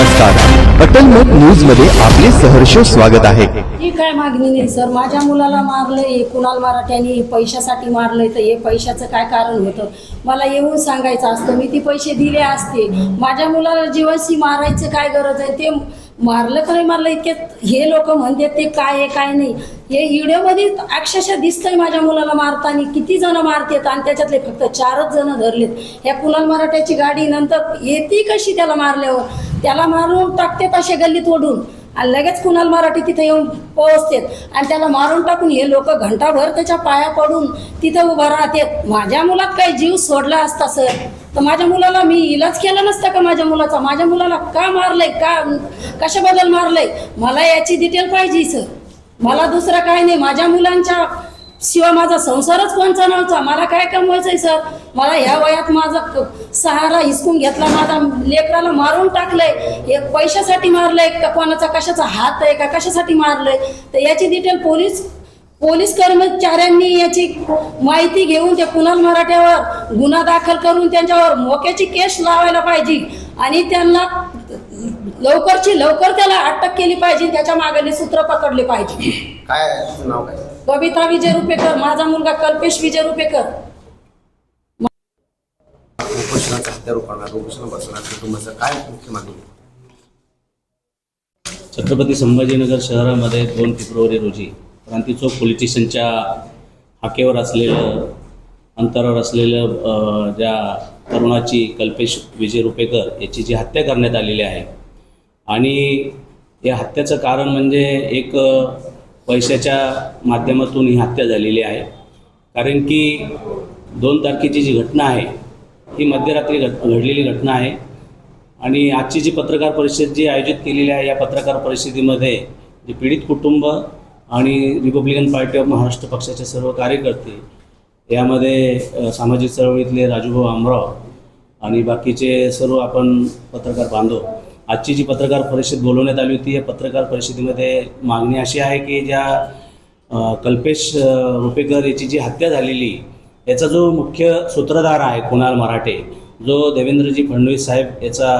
नमस्कार. अटलमत न्यूजमध्ये आपले सहर्ष स्वागत आहे. ही काय मागणी नाही सर. माझ्या मुलाला मारलंय कुणाल मराठ्यांनी पैशासाठी मारलंय तर हे पैशाचं काय कारण होतं? मला येऊन सांगायचं असतं. मी ती पैसे दिले असते. माझ्या मुलाला जीवनशी मारायचं काय गरज आहे? ते मारलं का नाही मारलं इतके हे लोक म्हणतात ते काय आहे काय नाही. हे व्हिडिओमध्ये अक्षरशः दिसतंय माझ्या मुलाला मारताना किती जण मारतात आणि त्याच्यातले फक्त चारच जण धरलेत. ह्या कुणाल मराठ्याची गाडी नंतर येते कशी त्याला मारल्यावर? त्याला मारून टाकतात असे गल्लीत ओढून. आणि लगेच कुणाल मराठी तिथे येऊन पोहोचतात. आणि त्याला मारून टाकून हे लोक घंटाभर त्याच्या पाया पडून तिथं उभं राहतात. माझ्या मुलात काही जीव सोडला असता सर. तर माझ्या मुलाला मी इलाज केला नसता का माझ्या मुलाचा? माझ्या मुलाला का मारलंय? का कशाबद्दल मारलंय? मला याची डिटेल पाहिजे सर मला दुसरं काय नाही. माझ्या मुलांच्या शिवाय माझा संसारच कोणचा नव्हता? मला काय कमवायचंय सर मला ह्या वयात माझा सहारा हिसकून घेतला माझा लेकराला मारून टाकलंय. हे पैशासाठी मारलंय का? कोणाचा कशाचा हात आहे का? कशासाठी मारलंय? तर याची डिटेल पोलीस पोलीस कर्मचाऱ्यांनी याची माहिती घेऊन त्या कुणाल मराठ्यावर गुन्हा दाखल करून त्यांच्यावर मोक्याची केस लावायला पाहिजे आणि त्यांना लवकरची लवकर त्याला अटक केली पाहिजे त्याच्या मागणी सूत्र पकडले पाहिजे. काय नाव काय? कविता विजय रुपेकर माझा मुलगा कल्पेश विजय रुपेकर? छत्रपती संभाजीनगर शहरामध्ये दोन फेब्रुवारी रोजी क्रांती चौक पोलीस स्टेशनच्या हाकेवर असलेलं अंतरावर असलेलं ज्या तरुणाची कल्पेश विजय रुपेकर याची जी हत्या करण्यात आलेली आहे. आणि या हत्याचं कारण म्हणजे एक पैशाच्या माध्यमातून ही हत्या झालेली आहे. कारण की दोन तारखेची जी घटना आहे ही मध्यरात्री घट घडलेली घटना आहे. आणि आजची जी पत्रकार परिषद जी आयोजित केलेली आहे या पत्रकार परिषदेमध्ये जे पीडित कुटुंब आणि रिपब्लिकन पार्टी ऑफ महाराष्ट्र पक्षाचे सर्व कार्यकर्ते यामध्ये सामाजिक चळवळीतले राजूभाऊ आमराव आणि बाकीचे सर्व आपण पत्रकार बांधव आजची जी पत्रकार परिषद बोलवण्यात आली होती या पत्रकार परिषदेमध्ये मागणी अशी आहे की ज्या कल्पेश रुपेकर याची जी हत्या झालेली याचा जो मुख्य सूत्रधार आहे कुणाल मराठे जो देवेंद्रजी फडणवीस साहेब याचा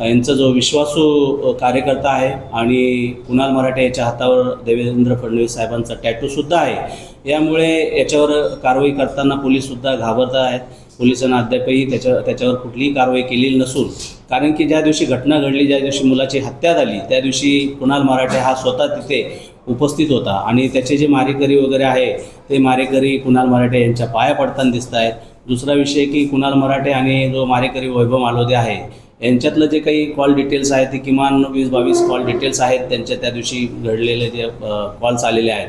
यांचा जो विश्वासू कार्यकर्ता आहे आणि कुणाल मराठे याच्या हातावर देवेंद्र फडणवीस साहेबांचा टॅटूसुद्धा आहे यामुळे याच्यावर कारवाई करताना पोलीससुद्धा घाबरत आहेत. पोलिसांना अद्यापही त्याच्या त्याच्यावर कुठलीही कारवाई केलेली नसून कारण की ज्या दिवशी घटना घडली ज्या दिवशी मुलाची हत्या झाली त्या दिवशी कुणाल मराठे हा स्वतः तिथे उपस्थित होता आणि त्याचे जे मारेकरी वगैरे आहे ते मारेकरी कुणाल मराठे यांच्या पाया पडताना दिसत आहेत दुसरा विषय की कुणाल मराठे आणि जो मारेकरी वैभव मालोदे आहे यांच्यातलं जे काही कॉल डिटेल्स आहेत ते किमान वीस बावीस कॉल डिटेल्स आहेत त्यांच्या त्या दिवशी घडलेले जे कॉल्स आलेले आहेत.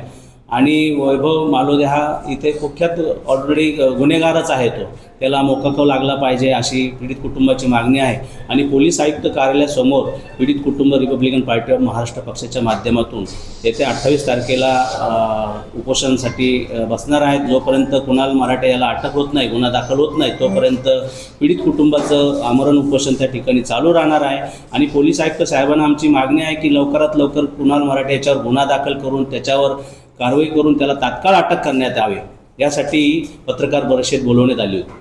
आणि वैभव मालोदे हा इथे कुख्यात ऑलरेडी गुन्हेगारच आहे तो. त्याला मोकाकव लागला पाहिजे अशी पीडित कुटुंबाची मागणी आहे. आणि पोलीस आयुक्त कार्यालयासमोर पीडित कुटुंब रिपब्लिकन पार्टी ऑफ महाराष्ट्र पक्षाच्या माध्यमातून येत्या अठ्ठावीस तारखेला उपोषणासाठी बसणार आहेत. जोपर्यंत कुणाल मराठे याला अटक होत नाही गुन्हा दाखल होत नाही तोपर्यंत पीडित कुटुंबाचं आमरण उपोषण त्या ठिकाणी चालू राहणार आहे. आणि पोलीस आयुक्त साहेबांना आमची मागणी आहे की लवकरात लवकर कुणाल मराठे याच्यावर गुन्हा दाखल करून त्याच्यावर कारवाई करून त्याला तात्काळ अटक करण्यात यावे. यासाठी पत्रकार परिषद बोलवण्यात आली होती.